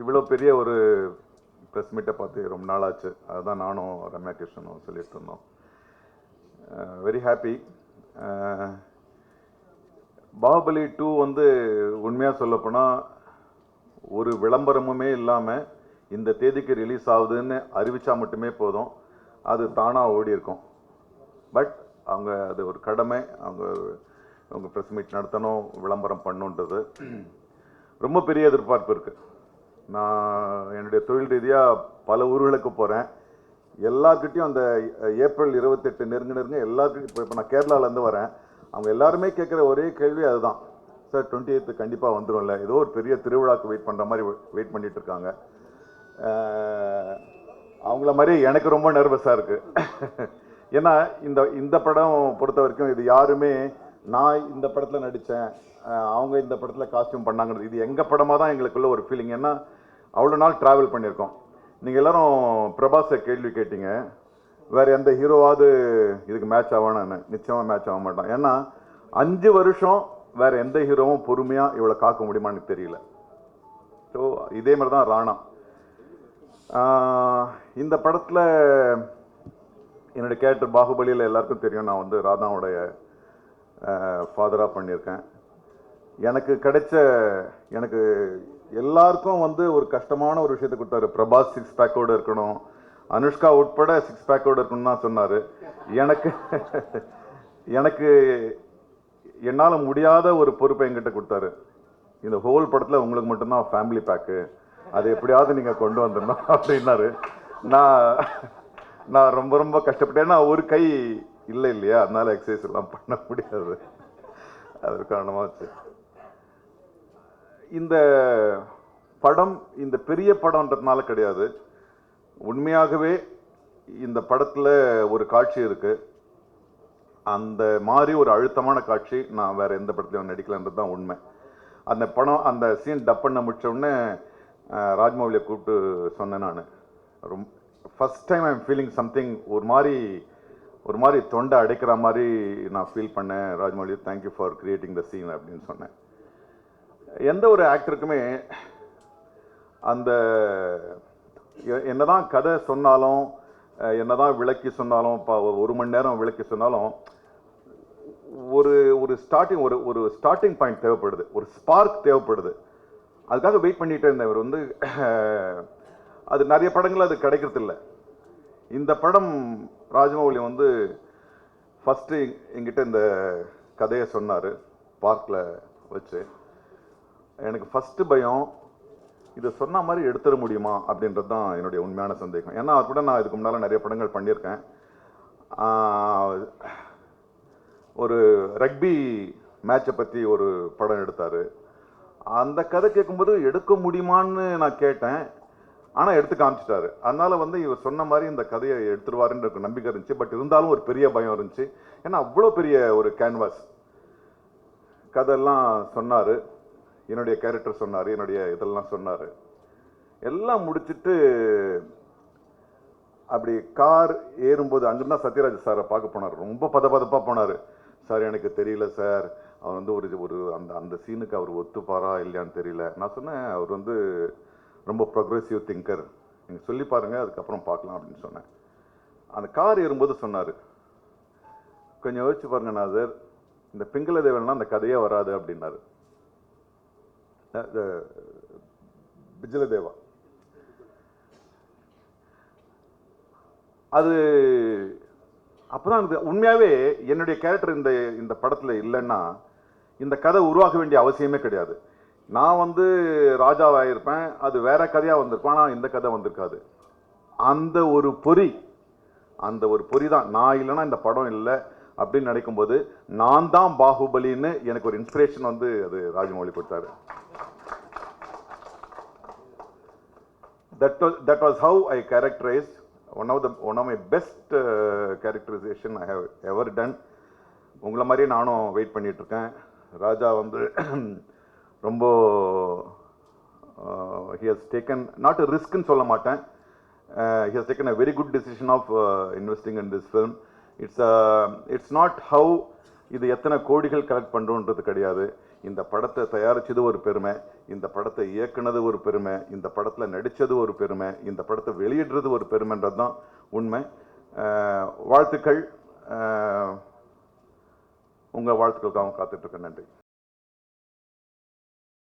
இவ்வளோ பெரிய ஒரு ப்ரெஸ் மீட்டை பார்த்து ரொம்ப நாள் ஆச்சு அதுதான் நானும் ரம்யா கிருஷ்ணனும் சொல்லிட்டு இருந்தோம். வெரி ஹாப்பி பாகுபலி டூ வந்து உண்மையாக சொல்லப்போனால் ஒரு விளம்பரமுமே இல்லாமல் இந்த தேதிக்கு ரிலீஸ் ஆகுதுன்னு அறிவித்தா மட்டுமே போதும். அது தானாக ஓடி இருக்கும். பட் அவங்க அது ஒரு கடமை. அவங்க அவங்க ப்ரெஸ் மீட் நடத்தணும் விளம்பரம் பண்ணுன்றது. ரொம்ப பெரிய எதிர்பார்ப்பு இருக்குது நான் என்னுடைய தொழில் ரீதியாக பல ஊர்களுக்கு போகிறேன் எல்லார்கிட்டையும் அந்த ஏப்ரல் இருபத்தெட்டு நெருங்க நெருங்க எல்லாருக்கும் இப்போ இப்போ நான் கேரளாவிலேருந்து வரேன். அவங்க எல்லாருமே கேட்குற ஒரே கேள்வி அதுதான். சார் டுவெண்ட்டி எய்த்து கண்டிப்பாக வந்துடும்ல ஏதோ ஒரு பெரிய திருவிழாக்கு வெயிட் பண்ணுற மாதிரி வெயிட் பண்ணிட்டு இருக்காங்க. அவங்கள மாதிரி எனக்கு ரொம்ப நர்வஸாக இருக்குது ஏன்னா இந்த இந்த படம் பொறுத்த வரைக்கும் இது யாருமே நான் இந்த படத்தில் நடித்தேன் அவங்க இந்த படத்தில் காஸ்டியூம் பண்ணாங்கிறது இது எங்கள் படமாக தான் எங்களுக்குள்ள ஒரு ஃபீலிங் ஏன்னா அவ்வளோ நாள் ட்ராவல் பண்ணியிருக்கோம். நீங்கள் எல்லாரும் பிரபாஸை கேள்வி கேட்டீங்க. வேறு எந்த ஹீரோவாவது இதுக்கு மேட்ச் ஆவானு நிச்சயமாக மேட்ச் ஆக மாட்டான் ஏன்னா அஞ்சு வருஷம் வேற எந்த ஹீரோவும் பொறுமையாக இவ்வளோ காக்க முடியுமான்னு தெரியல. ஸோ இதே மாதிரி தான் ராணா இந்த படத்தில் என்னுடைய கேரக்டர் பாகுபலியில் எல்லாருக்கும் தெரியும். நான் வந்து ராதாவுடைய ஃபாதராக பண்ணியிருக்கேன். எனக்கு கிடைச்ச எனக்கு எல்லாருக்கும் வந்து ஒரு கஷ்டமான ஒரு விஷயத்தை கொடுத்தாரு. பிரபாஸ் சிக்ஸ் பேக்கோடு இருக்கணும். அனுஷ்கா உட்பட சிக்ஸ் பேக்கோடு இருக்கணும்னு தான் சொன்னார். எனக்கு எனக்கு என்னால் முடியாத ஒரு பொறுப்பை என்கிட்ட கொடுத்தாரு. இந்த ஹோல் படத்தில் உங்களுக்கு மட்டும்தான் ஃபேமிலி பேக்கு அது எப்படியாவது நீங்கள் கொண்டு வந்துடணும் அப்படின்னாரு. நான் நான் ரொம்ப ரொம்ப கஷ்டப்பட்டேன். ஏன்னா ஒரு கை இல்லை இல்லையா? அதனால எக்ஸசைஸ் எல்லாம் பண்ண முடியாது. அது காரணமாச்சு. இந்த படம் இந்த பெரிய படம்ன்றதுனால கிடையாது. உண்மையாகவே இந்த படத்தில் ஒரு காட்சி இருக்கு. அந்த மாதிரி ஒரு அழுத்தமான காட்சி நான் வேற எந்த படத்துலையும் நடிக்கலன்றது தான் உண்மை. அந்த படம் அந்த சீன் டப் பண்ண முடிச்ச உடனே ராஜ்மௌலியை கூப்பிட்டு சொன்னேன் நான். ரொம்ப first time I'm feeling something ஒரு மாதிரி ஒரு மாதிரி தொண்டை அடைக்கிற மாதிரி நான் ஃபீல் பண்ணேன். Rajamouli thank you for creating the scene அப்படின்னு சொன்னேன். எந்த ஒரு ஆக்டருக்குமே அந்த என்னதான் கதை சொன்னாலும் என்னதான் விளக்கி சொன்னாலும் இப்போ ஒரு மணி நேரம் விளக்கி சொன்னாலும் ஒரு ஒரு ஸ்டார்டிங் ஒரு ஒரு ஸ்டார்டிங் பாயிண்ட் தேவைப்படுது. ஒரு ஸ்பார்க் தேவைப்படுது. அதுக்காக வெயிட் பண்ணிகிட்டே இருந்தேன் இவர் வந்து. அது நிறைய படங்கள் அது கிடைக்கிறதில்ல. இந்த படம் ராஜமௌலி வந்து ஃபஸ்ட்டு எங்கிட்ட இந்த கதையை சொன்னார் பார்க்கில் வச்சு. எனக்கு ஃபஸ்ட்டு பயம் இதை சொன்ன மாதிரி எடுத்துட முடியுமா அப்படின்றது தான் என்னுடைய உண்மையான சந்தேகம். ஏன்னா அவர் கூட நான் இதுக்கு முன்னால் நிறைய படங்கள் பண்ணியிருக்கேன். ஒரு ரக்பி மேட்சை பற்றி ஒரு படம் எடுத்தார். அந்த கதை கேட்கும்போது எடுக்க முடியுமான்னு நான் கேட்டேன். ஆனால் எடுத்து காமிச்சிட்டாரு. அதனால வந்து இவர் சொன்ன மாதிரி இந்த கதையை எடுத்துருவாருன்ற நம்பிக்கை இருந்துச்சு. பட் இருந்தாலும் ஒரு பெரிய பயம் இருந்துச்சு. ஏன்னா அவ்வளோ பெரிய ஒரு கேன்வாஸ் கதையெல்லாம் சொன்னார். என்னுடைய கேரக்டர் சொன்னார். என்னுடைய இதெல்லாம் சொன்னார். எல்லாம் முடிச்சுட்டு அப்படி கார் ஏறும்போது அங்கிருந்தா சத்யராஜ் சாரை பார்க்க போனார். ரொம்ப பதபதப்பாக போனார். சார் எனக்கு தெரியல சார். அவர் வந்து ஒரு ஒரு அந்த அந்த சீனுக்கு அவர் ஒத்துப்பாரா இல்லையான்னு தெரியல. நான் சொன்னேன் அவர் வந்து ரொம்ப ப்ரொக்ரெசிவ் திங்கர் நீங்கள் சொல்லி பாருங்கள் அதுக்கப்புறம் பார்க்கலாம் அப்படின்னு சொன்னேன். அந்த கார் ஏறும்போது சொன்னார் கொஞ்சம் யோசிச்சு பாருங்க நாதர் இந்த பிங்கள தேவன்லாம் அந்த கதையே வராது அப்படின்னாரு. பிஜலதேவா அது பிஜிலதேவா அது உண்மையாகவே என்னுடைய கேரக்டர் இந்த இந்த படத்தில் இல்லைன்னா இந்த கதை உருவாக்க வேண்டிய அவசியமே கிடையாது. நான் வந்து ராஜாவாக இருப்பேன் அது வேற கதையாக வந்திருக்கும். ஆனால் இந்த கதை வந்திருக்காது. அந்த ஒரு பொறி அந்த ஒரு பொறி தான். நான் இல்லைன்னா இந்த படம் இல்லை அப்படின்னு நினைக்கும்போது நான் தான் பாகுபலின்னு எனக்கு ஒரு இன்ஸ்பிரேஷன் வந்து அது ராஜமௌலி கொடுத்தாரு. That was that was how I characterized one of the one of my best uh, characterization I have ever உங்களை மாதிரியே நானும் வெயிட் பண்ணிகிட்ருக்கேன் ராஜா வந்து ரொம்ப ஹி ஹஸ் டேக்கன் நாட் ரிஸ்க்குன்னு சொல்ல மாட்டேன். He has taken a very good decision of investing in this film it's it's not how இது எத்தனை கோடிகள் கலெக்ட் பண்ணுறோன்றது கிடையாது. இந்த படத்தை தயாரித்தது ஒரு பெருமை இந்த படத்தை இயக்குனது ஒரு பெருமை இந்த படத்தில் நடித்தது ஒரு பெருமை இந்த படத்தை வெளியிடுறது ஒரு பெருமைன்றது தான் உண்மை. வாழ்த்துக்கள். உங்கள் வாழ்த்துக்களுக்காக காத்துட்ருக்கேன் நன்றி.